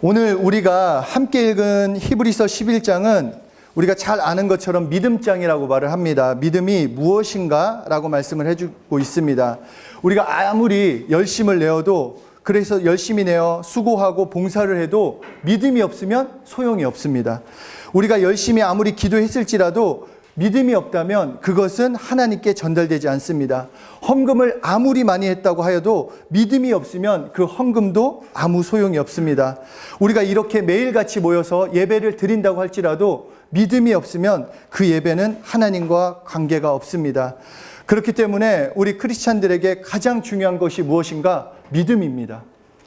오늘 우리가 함께 읽은 히브리서 11장은 우리가 잘 아는 것처럼 믿음장이라고 말을 합니다. 믿음이 무엇인가? 라고 말씀을 해주고 있습니다. 우리가 아무리 열심을 내어도 그래서 열심히 내어 수고하고 봉사를 해도 믿음이 없으면 소용이 없습니다. 우리가 열심히 아무리 기도했을지라도 믿음이 없다면 그것은 하나님께 전달되지 않습니다. 헌금을 아무리 많이 했다고 하여도 믿음이 없으면 그 헌금도 아무 소용이 없습니다. 우리가 이렇게 매일같이 모여서 예배를 드린다고 할지라도 믿음이 없으면 그 예배는 하나님과 관계가 없습니다. 그렇기 때문에 우리 크리스찬들에게 가장 중요한 것이 무엇인가? 믿음입니다.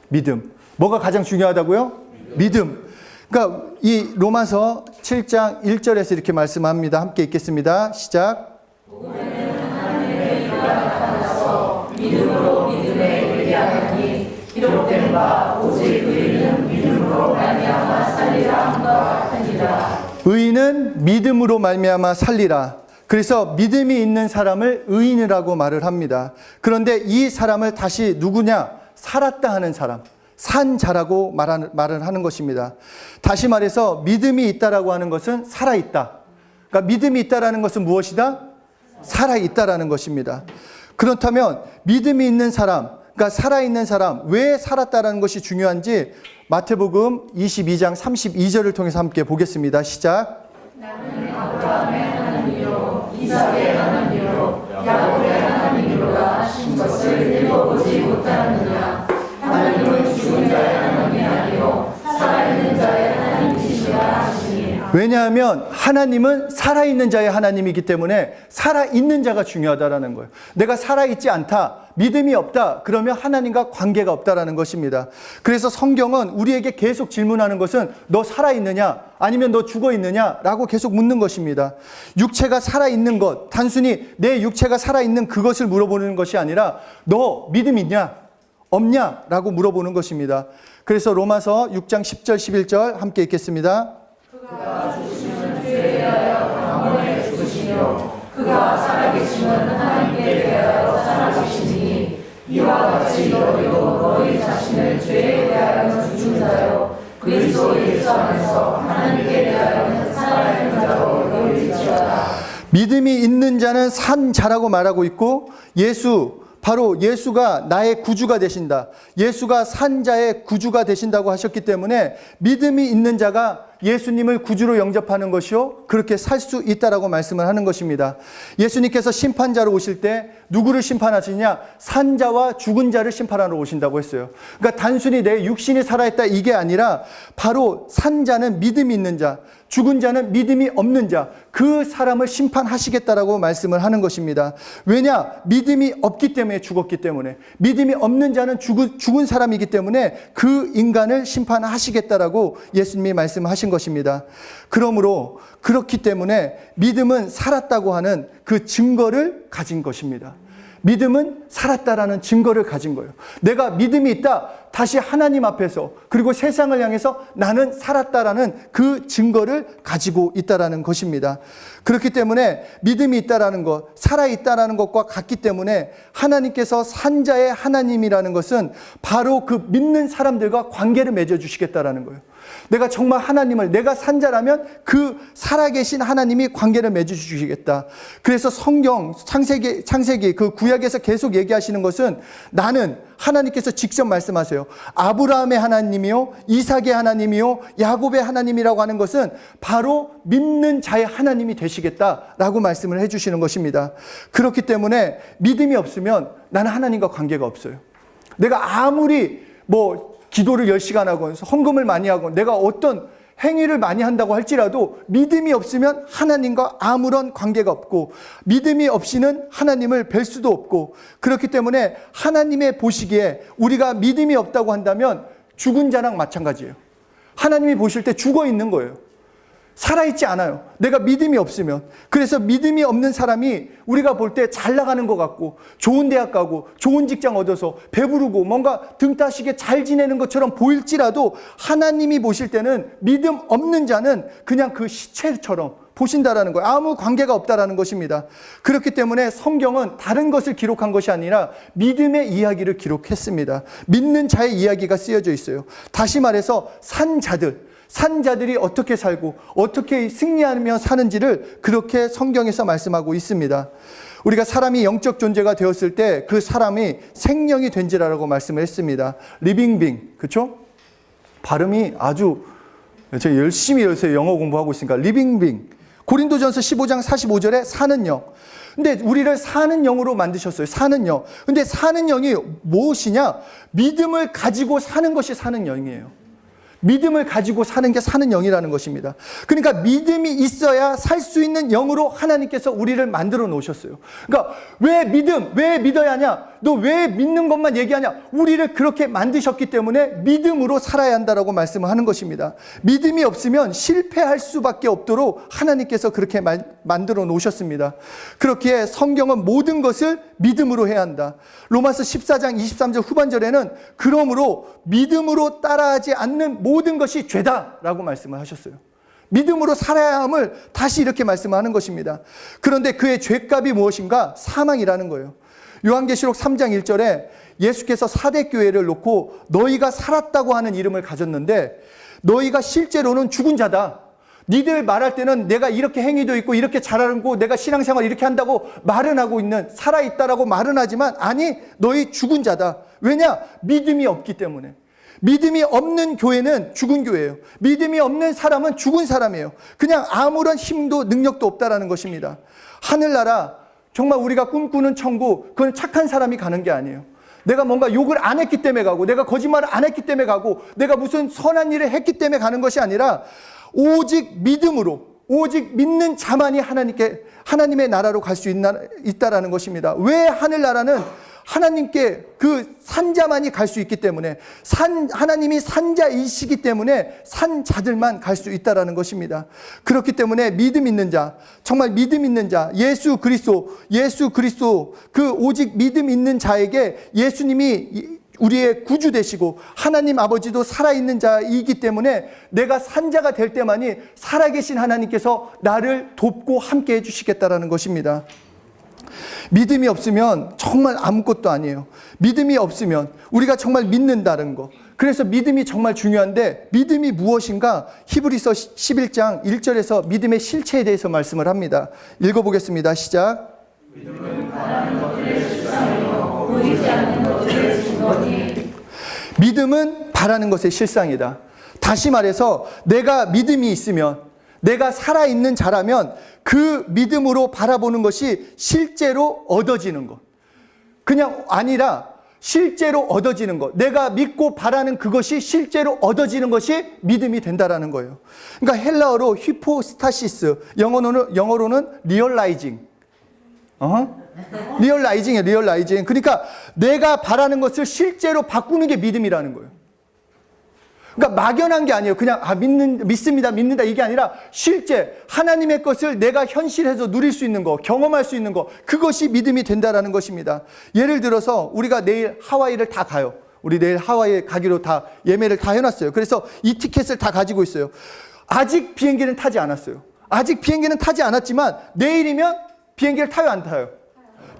믿음. 뭐가 가장 중요하다고요? 믿음. 그러니까 이 로마서 7장 1절에서 이렇게 말씀합니다. 함께 읽겠습니다. 시작. 의인은 믿음으로 말미암아 살리라. 그래서 믿음이 있는 사람을 의인이라고 말을 합니다. 그런데 이 사람을 다시 누구냐? 살았다 하는 사람. 산 자라고 말을 하는 것입니다. 다시 말해서 믿음이 있다라고 하는 것은 살아있다. 그러니까 믿음이 있다라는 것은 무엇이다? 살아있다라는 것입니다. 그렇다면 믿음이 있는 사람, 그러니까 살아있는 사람, 왜 살았다라는 것이 중요한지 마태복음 22장 32절을 통해서 함께 보겠습니다. 시작. 왜냐하면 하나님은 살아있는 자의 하나님이기 때문에 살아있는 자가 중요하다라는 거예요. 내가 살아있지 않다, 믿음이 없다, 그러면 하나님과 관계가 없다라는 것입니다. 그래서 성경은 우리에게 계속 질문하는 것은 너 살아있느냐, 아니면 너 죽어있느냐, 라고 계속 묻는 것입니다. 육체가 살아있는 것, 단순히 내 육체가 살아있는 그것을 물어보는 것이 아니라 너 믿음 있냐, 없냐, 라고 물어보는 것입니다. 그래서 로마서 6장 10절, 11절 함께 읽겠습니다. 믿음이 있는 자는 산 자라고 말하고 있고 예수 바로 예수가 나의 구주가 되신다. 예수가 산자의 구주가 되신다고 하셨기 때문에 믿음이 있는 자가 예수님을 구주로 영접하는 것이요. 그렇게 살 수 있다라고 말씀을 하는 것입니다. 예수님께서 심판자로 오실 때 누구를 심판하시냐? 산자와 죽은 자를 심판하러 오신다고 했어요. 그러니까 단순히 내 육신이 살아있다 이게 아니라 바로 산자는 믿음이 있는 자, 죽은 자는 믿음이 없는 자, 그 사람을 심판하시겠다라고 말씀을 하는 것입니다. 왜냐? 믿음이 없기 때문에 죽었기 때문에. 믿음이 없는 자는 죽은, 사람이기 때문에 그 인간을 심판하시겠다라고 예수님이 말씀하신 것입니다. 그러므로 그렇기 때문에 믿음은 살았다고 하는 그 증거를 가진 것입니다. 믿음은 살았다라는 증거를 가진 거예요. 내가 믿음이 있다. 다시 하나님 앞에서 그리고 세상을 향해서 나는 살았다라는 그 증거를 가지고 있다라는 것입니다. 그렇기 때문에 믿음이 있다라는 것, 살아 있다라는 것과 같기 때문에 하나님께서 산자의 하나님이라는 것은 바로 그 믿는 사람들과 관계를 맺어 주시겠다라는 거예요. 내가 정말 하나님을 내가 산자라면 그 살아계신 하나님이 관계를 맺어 주시겠다. 그래서 성경 창세기 창세기 그 구약에서 계속 얘기하시는 것은 나는 하나님께서 직접 말씀하세요. 아브라함의 하나님이요, 이삭의 하나님이요, 야곱의 하나님이라고 하는 것은 바로 믿는 자의 하나님이 되시겠다라고 말씀을 해주시는 것입니다. 그렇기 때문에 믿음이 없으면 나는 하나님과 관계가 없어요. 내가 아무리 뭐 기도를 10시간 하고 헌금을 많이 하고 내가 어떤 행위를 많이 한다고 할지라도 믿음이 없으면 하나님과 아무런 관계가 없고 믿음이 없이는 하나님을 뵐 수도 없고 그렇기 때문에 하나님의 보시기에 우리가 믿음이 없다고 한다면 죽은 자랑 마찬가지예요. 하나님이 보실 때 죽어 있는 거예요. 살아있지 않아요. 내가 믿음이 없으면. 그래서 믿음이 없는 사람이 우리가 볼 때 잘 나가는 것 같고, 좋은 대학 가고, 좋은 직장 얻어서 배부르고, 뭔가 등 따시게 잘 지내는 것처럼 보일지라도, 하나님이 보실 때는 믿음 없는 자는 그냥 그 시체처럼 보신다라는 거예요. 아무 관계가 없다라는 것입니다. 그렇기 때문에 성경은 다른 것을 기록한 것이 아니라 믿음의 이야기를 기록했습니다. 믿는 자의 이야기가 쓰여져 있어요. 다시 말해서 산 자들, 산 자들이 어떻게 살고 어떻게 승리하며 사는지를 그렇게 성경에서 말씀하고 있습니다. 우리가 사람이 영적 존재가 되었을 때 그 사람이 생명이 된지라고 말씀을 했습니다. 리빙빙, 그렇죠? 발음이 아주 제가 열심히 요새 영어 공부하고 있으니까 리빙빙. 고린도전서 15장 45절에 사는 영. 근데 우리를 사는 영으로 만드셨어요. 사는 영. 근데 사는 영이 무엇이냐? 믿음을 가지고 사는 것이 사는 영이에요. 믿음을 가지고 사는 게 사는 영이라는 것입니다. 그러니까 믿음이 있어야 살 수 있는 영으로 하나님께서 우리를 만들어 놓으셨어요. 그러니까 왜 믿음, 왜 믿어야 하냐? 너 왜 믿는 것만 얘기하냐? 우리를 그렇게 만드셨기 때문에 믿음으로 살아야 한다라고 말씀을 하는 것입니다. 믿음이 없으면 실패할 수밖에 없도록 하나님께서 그렇게 만, 만들어 놓으셨습니다. 그렇기에 성경은 모든 것을 믿음으로 해야 한다. 로마서 14장 23절 후반절에는 그러므로 믿음으로 따라하지 않는 모든 것이 죄다라고 말씀을 하셨어요. 믿음으로 살아야 함을 다시 이렇게 말씀하는 것입니다. 그런데 그의 죄값이 무엇인가? 사망이라는 거예요. 요한계시록 3장 1절에 예수께서 사대 교회를 놓고 너희가 살았다고 하는 이름을 가졌는데 너희가 실제로는 죽은 자다. 니들 말할 때는 내가 이렇게 행위도 있고 이렇게 잘하고 내가 신앙생활 이렇게 한다고 말은 하고 있는 살아있다라고 말은 하지만 아니 너희 죽은 자다. 왜냐? 믿음이 없기 때문에. 믿음이 없는 교회는 죽은 교회예요. 믿음이 없는 사람은 죽은 사람이에요. 그냥 아무런 힘도 능력도 없다라는 것입니다. 하늘나라 정말 우리가 꿈꾸는 천국 그건 착한 사람이 가는 게 아니에요. 내가 뭔가 욕을 안 했기 때문에 가고 내가 거짓말을 안 했기 때문에 가고 내가 무슨 선한 일을 했기 때문에 가는 것이 아니라 오직 믿음으로 오직 믿는 자만이 하나님께 하나님의 나라로 갈 수 있다라는 것입니다. 왜 하늘나라는 하나님께 그 산자만이 갈 수 있기 때문에 산 하나님이 산자이시기 때문에 산자들만 갈 수 있다라는 것입니다. 그렇기 때문에 믿음 있는 자, 정말 믿음 있는 자, 예수 그리스도, 예수 그리스도 그 오직 믿음 있는 자에게 예수님이 우리의 구주 되시고 하나님 아버지도 살아있는 자이기 때문에 내가 산자가 될 때만이 살아계신 하나님께서 나를 돕고 함께 해주시겠다라는 것입니다. 믿음이 없으면 정말 아무것도 아니에요. 믿음이 없으면 우리가 정말 믿는다는 거. 그래서 믿음이 정말 중요한데 믿음이 무엇인가? 히브리서 11장 1절에서 믿음의 실체에 대해서 말씀을 합니다. 읽어 보겠습니다. 시작. 믿음은 바라는 것의 실상이다. 다시 말해서 내가 믿음이 있으면 내가 살아있는 자라면 그 믿음으로 바라보는 것이 실제로 얻어지는 것. 그냥 아니라 실제로 얻어지는 것. 내가 믿고 바라는 그것이 실제로 얻어지는 것이 믿음이 된다라는 거예요. 그러니까 헬라어로 히포스타시스, 영어로는, 영어로는 리얼라이징. 어? 리얼라이징이에요, 리얼라이징. 그러니까 내가 바라는 것을 실제로 바꾸는 게 믿음이라는 거예요. 그러니까 막연한 게 아니에요. 그냥 아 믿는 믿습니다. 믿는다 이게 아니라 실제 하나님의 것을 내가 현실에서 누릴 수 있는 거, 경험할 수 있는 거 그것이 믿음이 된다라는 것입니다. 예를 들어서 우리가 내일 하와이를 다 가요. 우리 내일 하와이에 가기로 다 예매를 다 해놨어요. 그래서 이 티켓을 다 가지고 있어요. 아직 비행기는 타지 않았어요. 아직 비행기는 타지 않았지만 내일이면 비행기를 타요 안 타요?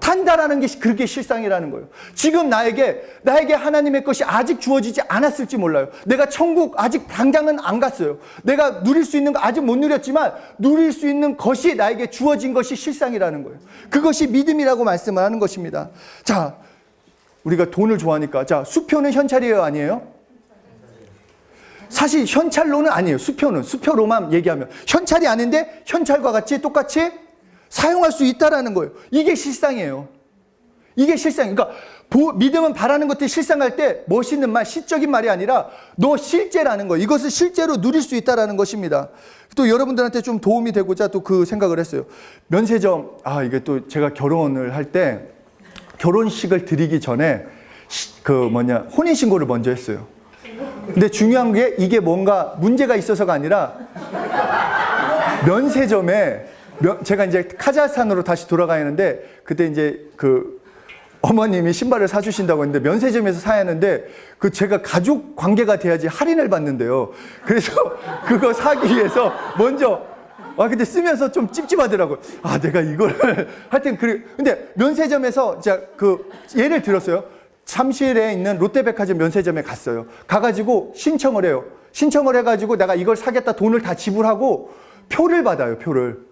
탄다라는 게 그렇게 실상이라는 거예요. 지금 나에게 나에게 하나님의 것이 아직 주어지지 않았을지 몰라요. 내가 천국 아직 당장은 안 갔어요. 내가 누릴 수 있는 거 아직 못 누렸지만 누릴 수 있는 것이 나에게 주어진 것이 실상이라는 거예요. 그것이 믿음이라고 말씀을 하는 것입니다. 자, 우리가 돈을 좋아하니까 자, 수표는 현찰이에요, 아니에요? 사실 현찰로는 아니에요. 수표는 수표로만 얘기하면 현찰이 아닌데 현찰과 같이 똑같이 사용할 수 있다라는 거예요. 이게 실상이에요. 이게 실상. 그러니까 보, 믿음은 바라는 것들이 실상할 때 멋있는 말, 시적인 말이 아니라 너 실제라는 거예요. 이것을 실제로 누릴 수 있다라는 것입니다. 또 여러분들한테 좀 도움이 되고자 또 그 생각을 했어요. 면세점, 아, 이게 또 제가 결혼을 할 때 결혼식을 드리기 전에 시, 그 뭐냐, 혼인 신고를 먼저 했어요. 근데 중요한 게 이게 뭔가 문제가 있어서가 아니라 면세점에 제가 이제 카자흐스탄으로 다시 돌아가야 하는데 그때 이제 그 어머님이 신발을 사주신다고 했는데 면세점에서 사야 하는데 그 제가 가족 관계가 돼야지 할인을 받는데요. 그래서 그거 사기 위해서 먼저 아 근데 쓰면서 좀 찝찝하더라고요. 아 내가 이걸 하여튼 그래. 근데 면세점에서 제가 그 예를 들었어요. 잠실에 있는 롯데백화점 면세점에 갔어요. 가가지고 신청을 해요. 신청을 해가지고 내가 이걸 사겠다 돈을 다 지불하고 표를 받아요. 표를.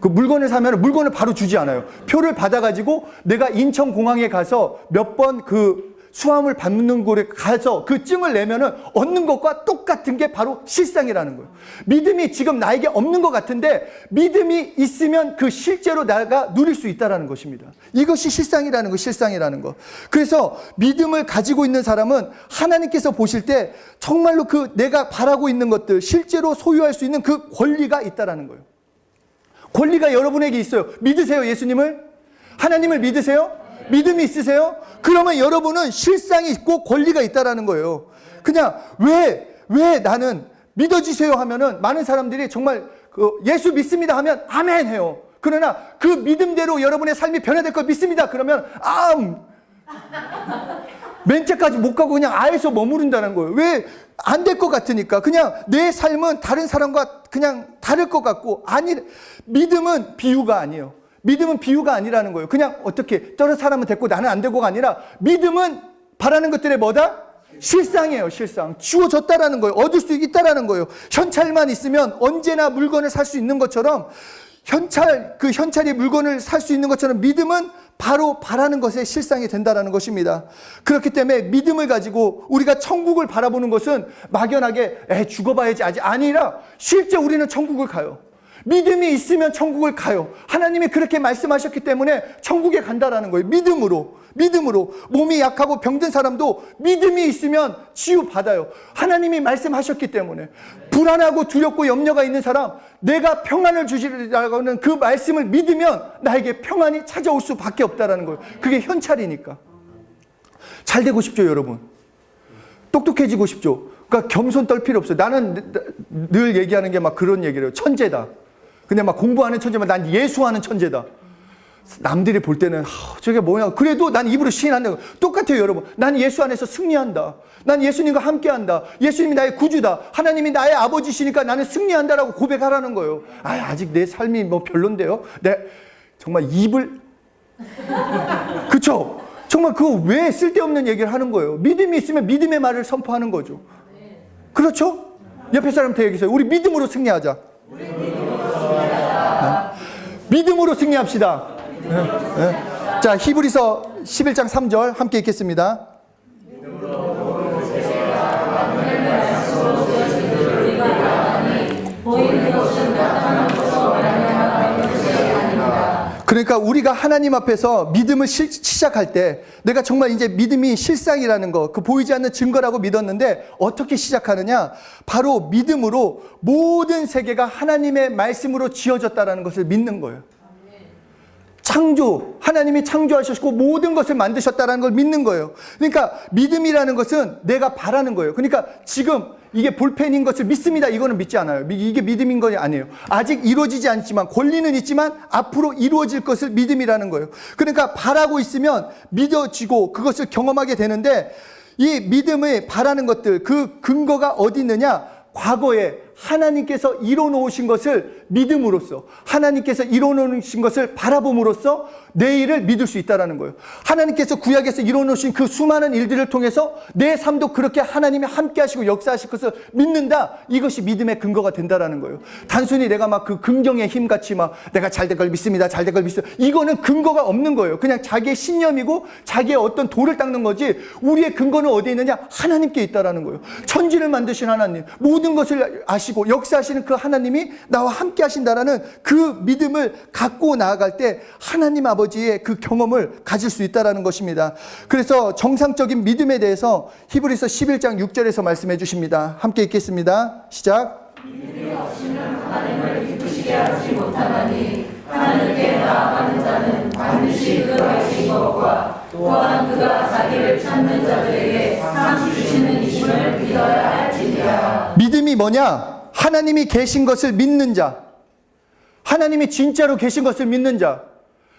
그 물건을 사면 물건을 바로 주지 않아요. 표를 받아가지고 내가 인천공항에 가서 몇 번 그 수화물 받는 곳에 가서 그 증을 내면은 얻는 것과 똑같은 게 바로 실상이라는 거예요. 믿음이 지금 나에게 없는 것 같은데 믿음이 있으면 그 실제로 내가 누릴 수 있다라는 것입니다. 이것이 실상이라는 거, 실상이라는 거. 그래서 믿음을 가지고 있는 사람은 하나님께서 보실 때 정말로 그 내가 바라고 있는 것들 실제로 소유할 수 있는 그 권리가 있다라는 거예요. 권리가 여러분에게 있어요. 믿으세요, 예수님을? 하나님을 믿으세요? 믿음이 있으세요? 그러면 여러분은 실상이 있고 권리가 있다라는 거예요. 그냥 왜, 왜 나는 믿어주세요 하면은 많은 사람들이 정말 그 예수 믿습니다 하면 아멘 해요. 그러나 그 믿음대로 여러분의 삶이 변화될 걸 믿습니다. 그러면 암. 맨 끝까지 못 가고 그냥 아에서 머무른다는 거예요. 왜? 안 될 것 같으니까. 그냥 내 삶은 다른 사람과 그냥 다를 것 같고, 아니, 믿음은 비유가 아니에요. 믿음은 비유가 아니라는 거예요. 그냥 어떻게, 저런 사람은 됐고 나는 안 되고가 아니라, 믿음은 바라는 것들의 뭐다? 실상이에요, 실상. 주어졌다라는 거예요. 얻을 수 있다라는 거예요. 현찰만 있으면 언제나 물건을 살 수 있는 것처럼, 현찰, 그 현찰이 물건을 살 수 있는 것처럼 믿음은 바로 바라는 것의 실상이 된다라는 것입니다. 그렇기 때문에 믿음을 가지고 우리가 천국을 바라보는 것은 막연하게 에 죽어봐야지 아직 아니라 실제 우리는 천국을 가요. 믿음이 있으면 천국을 가요. 하나님이 그렇게 말씀하셨기 때문에 천국에 간다라는 거예요. 믿음으로. 믿음으로. 몸이 약하고 병든 사람도 믿음이 있으면 치유받아요. 하나님이 말씀하셨기 때문에. 불안하고 두렵고 염려가 있는 사람, 내가 평안을 주시리라고 하는 그 말씀을 믿으면 나에게 평안이 찾아올 수밖에 없다라는 거예요. 그게 현찰이니까. 잘 되고 싶죠, 여러분. 똑똑해지고 싶죠. 그러니까 겸손 떨 필요 없어요. 나는 늘 얘기하는 게 막 그런 얘기를 해요. 천재다. 근데 막 공부하는 천재만 난 예수하는 천재다. 남들이 볼 때는 하, 저게 뭐냐. 그래도 난 입으로 시인한다. 똑같아요, 여러분. 난 예수 안에서 승리한다. 난 예수님과 함께한다. 예수님이 나의 구주다. 하나님이 나의 아버지시니까 나는 승리한다라고 고백하라는 거예요. 아, 아직 내 삶이 뭐 별론데요. 내 정말 입을 그쵸? 정말 그거 왜 쓸데없는 얘기를 하는 거예요? 믿음이 있으면 믿음의 말을 선포하는 거죠. 그렇죠? 옆에 사람한테 얘기해서 우리 믿음으로 승리하자. 네. 믿음으로 승리합시다. 네. 네. 자, 히브리서 11장 3절 함께 읽겠습니다. 그러니까 우리가 하나님 앞에서 믿음을 시, 시작할 때 내가 정말 이제 믿음이 실상이라는 거, 그 보이지 않는 증거라고 믿었는데 어떻게 시작하느냐? 바로 믿음으로 모든 세계가 하나님의 말씀으로 지어졌다라는 것을 믿는 거예요. 창조, 하나님이 창조하셨고 모든 것을 만드셨다라는 걸 믿는 거예요. 그러니까 믿음이라는 것은 내가 바라는 거예요. 그러니까 지금 이게 볼펜인 것을 믿습니다. 이거는 믿지 않아요. 이게 믿음인 거 아니에요. 아직 이루어지지 않지만 권리는 있지만 앞으로 이루어질 것을 믿음이라는 거예요. 그러니까 바라고 있으면 믿어지고 그것을 경험하게 되는데 이 믿음의 바라는 것들 그 근거가 어디 있느냐? 과거에 하나님께서 이뤄 놓으신 것을 믿음으로써 하나님께서 이뤄놓으신 것을 바라봄으로써 내일을 믿을 수 있다라는 거예요. 하나님께서 구약에서 이뤄놓으신 그 수많은 일들을 통해서 내 삶도 그렇게 하나님이 함께하시고 역사하실 것을 믿는다. 이것이 믿음의 근거가 된다라는 거예요. 단순히 내가 막 그 긍정의 힘 같이 막 내가 잘 될 걸 믿습니다. 잘 될 걸 믿습니다. 이거는 근거가 없는 거예요. 그냥 자기의 신념이고 자기의 어떤 돌을 닦는 거지. 우리의 근거는 어디에 있느냐? 하나님께 있다라는 거예요. 천지를 만드신 하나님, 모든 것을 아시고 역사하시는 그 하나님이 나와 함께 하신다라는 그 믿음을 갖고 나아갈 때 하나님 아버지의 그 경험을 가질 수 있다라는 것입니다. 그래서 정상적인 믿음에 대해서 히브리서 11장 6절에서 말씀해 주십니다. 함께 읽겠습니다. 시작. 믿음이 뭐냐? 하나님이 계신 것을 믿는 자. 하나님이 진짜로 계신 것을 믿는 자.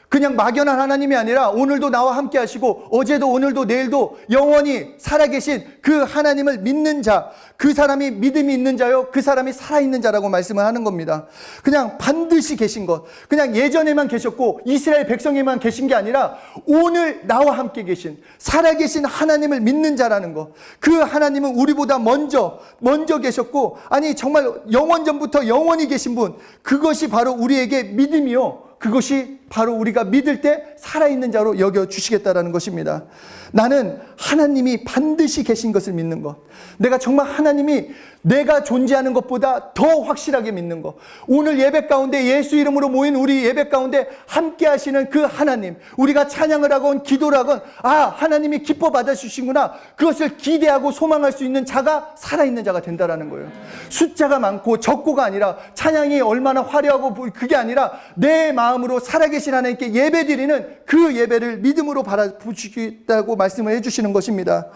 그냥 막연한 하나님이 아니라 오늘도 나와 함께 하시고 어제도 오늘도 내일도 영원히 살아계신 그 하나님을 믿는 자, 그 사람이 믿음이 있는 자요, 그 사람이 살아있는 자라고 말씀을 하는 겁니다. 그냥 반드시 계신 것. 그냥 예전에만 계셨고 이스라엘 백성에만 계신 게 아니라 오늘 나와 함께 계신 살아계신 하나님을 믿는 자라는 것. 그 하나님은 우리보다 먼저, 먼저 계셨고 아니 정말 영원 전부터 영원히 계신 분. 그것이 바로 우리에게 믿음이요. 그것이 바로 우리가 믿을 때 살아있는 자로 여겨 주시겠다라는 것입니다. 나는 하나님이 반드시 계신 것을 믿는 것. 내가 정말 하나님이 내가 존재하는 것보다 더 확실하게 믿는 것. 오늘 예배 가운데 예수 이름으로 모인 우리 예배 가운데 함께 하시는 그 하나님. 우리가 찬양을 하건 기도를 하건 아, 하나님이 기뻐 받아주시구나. 그것을 기대하고 소망할 수 있는 자가 살아있는 자가 된다라는 거예요. 숫자가 많고 적고가 아니라 찬양이 얼마나 화려하고 뭐 그게 아니라 내 마음으로 살아계 신 하나님께 예배드리는 그 예배를 믿음으로 바라보시겠다고 말씀을 해주시는 것입니다.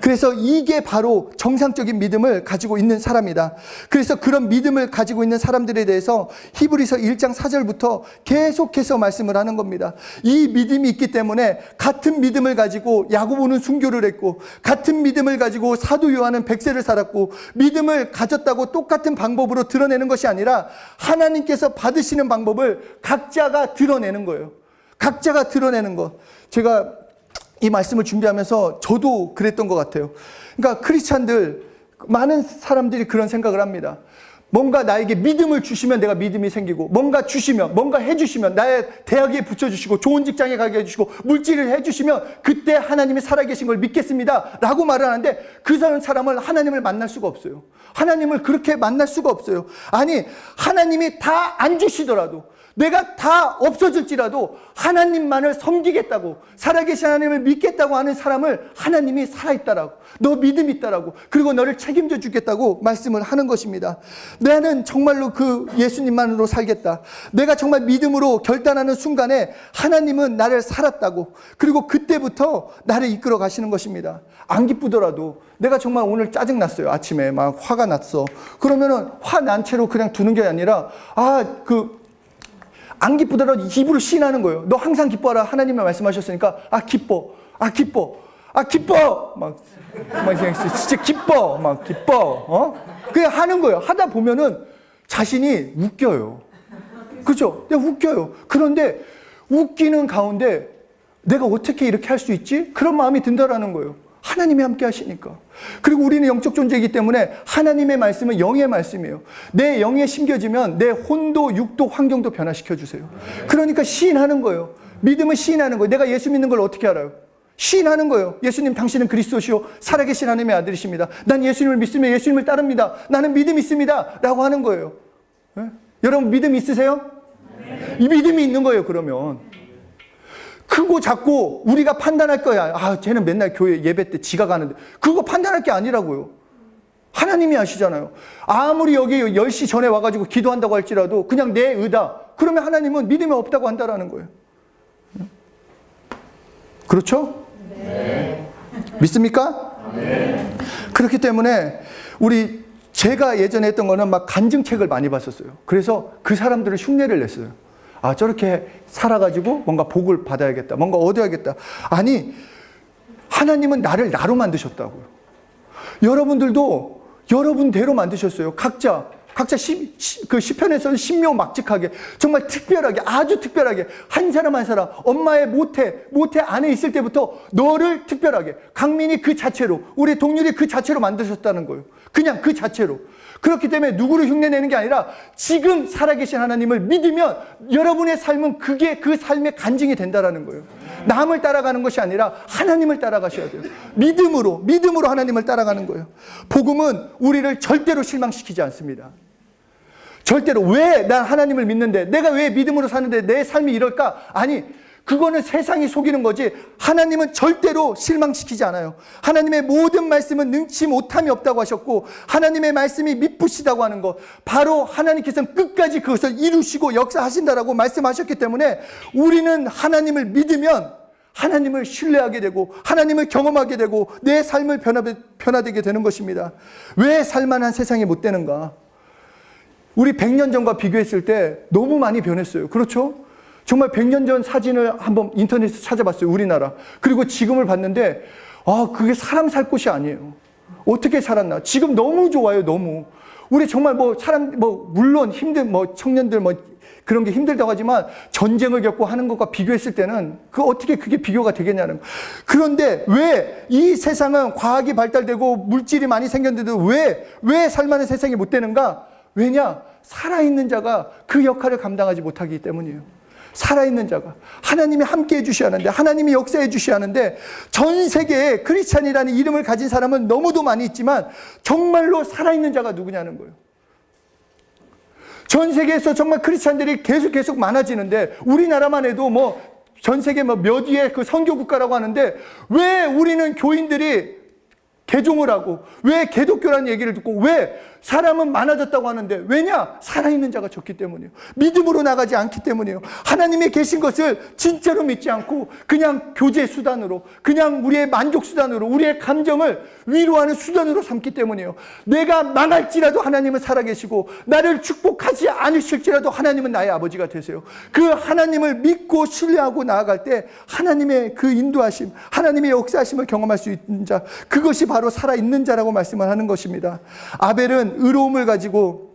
그래서 이게 바로 정상적인 믿음을 가지고 있는 사람이다. 그래서 그런 믿음을 가지고 있는 사람들에 대해서 히브리서 1장 4절부터 계속해서 말씀을 하는 겁니다. 이 믿음이 있기 때문에 같은 믿음을 가지고 야고보는 순교를 했고 같은 믿음을 가지고 사도 요한은 백세를 살았고 믿음을 가졌다고 똑같은 방법으로 드러내는 것이 아니라 하나님께서 받으시는 방법을 각자가 드러내 는 거예요. 각자가 드러내는 것. 제가 이 말씀을 준비하면서 저도 그랬던 것 같아요. 그러니까 크리스찬들 많은 사람들이 그런 생각을 합니다. 뭔가 나에게 믿음을 주시면 내가 믿음이 생기고 뭔가 주시면 뭔가 해주시면 나의 대학에 붙여주시고 좋은 직장에 가게 해주시고 물질을 해주시면 그때 하나님이 살아계신 걸 믿겠습니다 라고 말을 하는데 그 사람을 하나님을 만날 수가 없어요 하나님을 그렇게 만날 수가 없어요 아니 하나님이 다 안 주시더라도 내가 다 없어질지라도 하나님만을 섬기겠다고 살아계신 하나님을 믿겠다고 하는 사람을 하나님이 살아있다라고 너 믿음 있다라고 그리고 너를 책임져 주겠다고 말씀을 하는 것입니다. 나는 정말로 그 예수님만으로 살겠다. 내가 정말 믿음으로 결단하는 순간에 하나님은 나를 살았다고 그리고 그때부터 나를 이끌어 가시는 것입니다. 안 기쁘더라도 내가 정말 오늘 짜증 났어요. 아침에 막 화가 났어. 그러면은 화 난 채로 그냥 두는 게 아니라 아그 안 기쁘더라도 입으로 시인하는 거예요. 너 항상 기뻐하라. 하나님이 말씀하셨으니까, 아, 기뻐. 아, 기뻐. 아, 기뻐. 막, 막, 진짜 기뻐. 막, 기뻐. 어? 그냥 하는 거예요. 하다 보면은 자신이 웃겨요. 그죠? 그냥 웃겨요. 그런데 웃기는 가운데 내가 어떻게 이렇게 할 수 있지? 그런 마음이 든다라는 거예요. 하나님이 함께 하시니까. 그리고 우리는 영적 존재이기 때문에 하나님의 말씀은 영의 말씀이에요. 내 영에 심겨지면 내 혼도, 육도, 환경도 변화시켜 주세요. 그러니까 시인하는 거예요. 믿음은 시인하는 거예요. 내가 예수 믿는 걸 어떻게 알아요? 시인하는 거예요. 예수님 당신은 그리스도시요 살아계신 하나님의 아들이십니다. 난 예수님을 믿으며 예수님을 따릅니다. 나는 믿음 있습니다. 라고 하는 거예요. 예? 여러분 믿음 있으세요? 이 믿음이 있는 거예요. 그러면 크고 작고 우리가 판단할 거야. 아, 쟤는 맨날 교회 예배 때 지가 가는데. 그거 판단할 게 아니라고요. 하나님이 아시잖아요. 아무리 여기 10시 전에 와가지고 기도한다고 할지라도 그냥 내 의다. 그러면 하나님은 믿음이 없다고 한다라는 거예요. 그렇죠? 네. 믿습니까? 네. 그렇기 때문에 우리 제가 예전에 했던 거는 막 간증책을 많이 봤었어요. 그래서 그 사람들을 흉내를 냈어요. 아, 저렇게 살아가지고 뭔가 복을 받아야겠다. 뭔가 얻어야겠다. 아니, 하나님은 나를 나로 만드셨다고요. 여러분들도 여러분대로 만드셨어요. 각자. 각자 시, 시, 그 시편에서는 신묘 막직하게 정말 특별하게 아주 특별하게 한 사람 한 사람 엄마의 모태 모태 안에 있을 때부터 너를 특별하게 강민이 그 자체로 우리 동률이 그 자체로 만드셨다는 거예요. 그냥 그 자체로 그렇기 때문에 누구를 흉내내는 게 아니라 지금 살아계신 하나님을 믿으면 여러분의 삶은 그게 그 삶의 간증이 된다라는 거예요. 남을 따라가는 것이 아니라 하나님을 따라가셔야 돼요. 믿음으로 믿음으로 하나님을 따라가는 거예요. 복음은 우리를 절대로 실망시키지 않습니다. 절대로 왜 난 하나님을 믿는데 내가 왜 믿음으로 사는데 내 삶이 이럴까? 아니 그거는 세상이 속이는 거지 하나님은 절대로 실망시키지 않아요. 하나님의 모든 말씀은 능치 못함이 없다고 하셨고 하나님의 말씀이 미쁘시다고 하는 것 바로 하나님께서는 끝까지 그것을 이루시고 역사하신다라고 말씀하셨기 때문에 우리는 하나님을 믿으면 하나님을 신뢰하게 되고 하나님을 경험하게 되고 내 삶을 변화되게 되는 것입니다. 왜 살만한 세상이 못 되는가? 우리 100년 전과 비교했을 때 너무 많이 변했어요. 그렇죠? 정말 100년 전 사진을 한번 인터넷에서 찾아봤어요. 우리나라. 그리고 지금을 봤는데 아, 그게 사람 살 곳이 아니에요. 어떻게 살았나? 지금 너무 좋아요, 너무. 우리 정말 뭐 사람 뭐 물론 힘든 뭐 청년들 뭐 그런 게 힘들다고 하지만 전쟁을 겪고 하는 것과 비교했을 때는 그 어떻게 그게 비교가 되겠냐는 거. 그런데 왜 이 세상은 과학이 발달되고 물질이 많이 생겼는데도 왜 왜 살만한 세상이 못 되는가? 왜냐? 살아있는 자가 그 역할을 감당하지 못하기 때문이에요. 살아있는 자가 하나님이 함께 해주셔야 하는데 하나님이 역사해 주셔야 하는데 전 세계에 크리스찬이라는 이름을 가진 사람은 너무도 많이 있지만 정말로 살아있는 자가 누구냐는 거예요. 전 세계에서 정말 크리스찬들이 계속 계속 많아지는데 우리나라만 해도 뭐 전 세계 뭐몇 위의 그 선교 국가라고 하는데 왜 우리는 교인들이 개종을 하고 왜 개독교라는 얘기를 듣고 왜 사람은 많아졌다고 하는데 왜냐? 살아있는 자가 적기 때문이에요. 믿음으로 나가지 않기 때문이에요. 하나님이 계신 것을 진짜로 믿지 않고 그냥 교제 수단으로 그냥 우리의 만족 수단으로 우리의 감정을 위로하는 수단으로 삼기 때문이에요. 내가 망할지라도 하나님은 살아계시고 나를 축복하지 않으실지라도 하나님은 나의 아버지가 되세요. 그 하나님을 믿고 신뢰하고 나아갈 때 하나님의 그 인도하심 하나님의 역사하심을 경험할 수 있는 자 그것이 바로 살아있는 자라고 말씀을 하는 것입니다. 아벨은 의로움을 가지고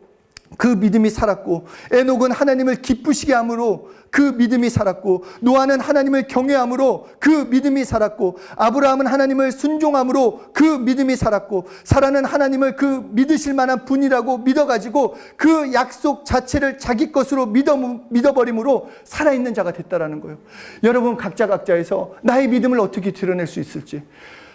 그 믿음이 살았고 에녹은 하나님을 기쁘시게 함으로 그 믿음이 살았고 노아는 하나님을 경외함으로 그 믿음이 살았고 아브라함은 하나님을 순종함으로 그 믿음이 살았고 사라는 하나님을 그 믿으실 만한 분이라고 믿어 가지고 그 약속 자체를 자기 것으로 믿어, 믿어 버림으로 살아 있는 자가 됐다라는 거예요. 여러분 각자 각자에서 나의 믿음을 어떻게 드러낼 수 있을지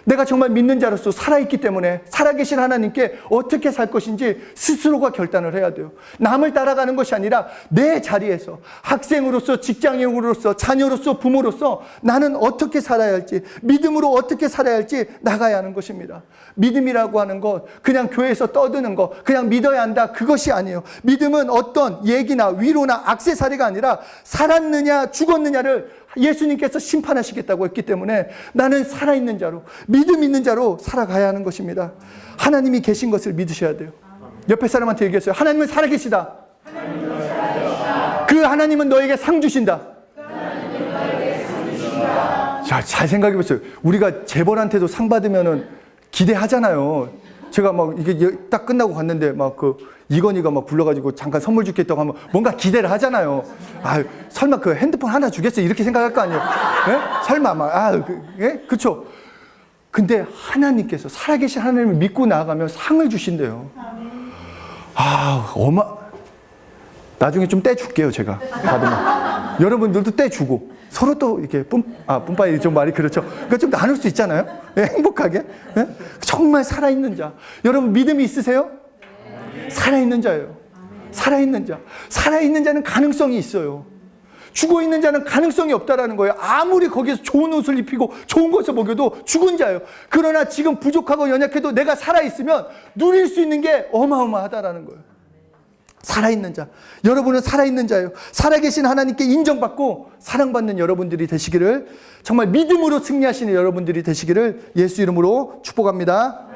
내가 정말 믿는 자로서 살아있기 때문에 살아계신 하나님께 어떻게 살 것인지 스스로가 결단을 해야 돼요. 남을 따라가는 것이 아니라 내 자리에서 학생으로서 직장인으로서 자녀로서 부모로서 나는 어떻게 살아야 할지 믿음으로 어떻게 살아야 할지 나가야 하는 것입니다. 믿음이라고 하는 것 그냥 교회에서 떠드는 것 그냥 믿어야 한다 그것이 아니에요. 믿음은 어떤 얘기나 위로나 악세사리가 아니라 살았느냐 죽었느냐를 예수님께서 심판하시겠다고 했기 때문에 나는 살아있는 자로, 믿음 있는 자로 살아가야 하는 것입니다. 하나님이 계신 것을 믿으셔야 돼요. 옆에 사람한테 얘기했어요. 하나님은 살아계시다. 그 하나님은 너에게 상 주신다. 자, 잘 생각해 보세요. 우리가 재벌한테도 상 받으면은 기대하잖아요. 제가 막 이게 딱 끝나고 갔는데 막 그 이건희가 막 불러가지고 잠깐 선물 주겠다고 하면 뭔가 기대를 하잖아요. 아, 설마 그 핸드폰 하나 주겠어? 이렇게 생각할 거 아니에요? 예? 설마 막, 아, 그, 예? 그쵸? 근데 하나님께서 살아계신 하나님을 믿고 나아가면 상을 주신대요. 아, 어마, 나중에 좀 떼줄게요, 제가. 받으면. 여러분들도 떼주고. 서로 또 이렇게 뿜, 아, 뿜빠이 좀 말이 그렇죠. 그러니까 좀 나눌 수 있잖아요. 예, 행복하게. 예? 정말 살아있는 자. 여러분 믿음이 있으세요? 살아있는 자예요. 살아있는 자. 살아있는 자는 가능성이 있어요. 죽어 있는 자는 가능성이 없다라는 거예요. 아무리 거기서 좋은 옷을 입히고 좋은 것을 먹여도 죽은 자예요. 그러나 지금 부족하고 연약해도 내가 살아있으면 누릴 수 있는 게 어마어마하다라는 거예요. 살아있는 자. 여러분은 살아있는 자예요. 살아계신 하나님께 인정받고 사랑받는 여러분들이 되시기를 정말 믿음으로 승리하시는 여러분들이 되시기를 예수 이름으로 축복합니다.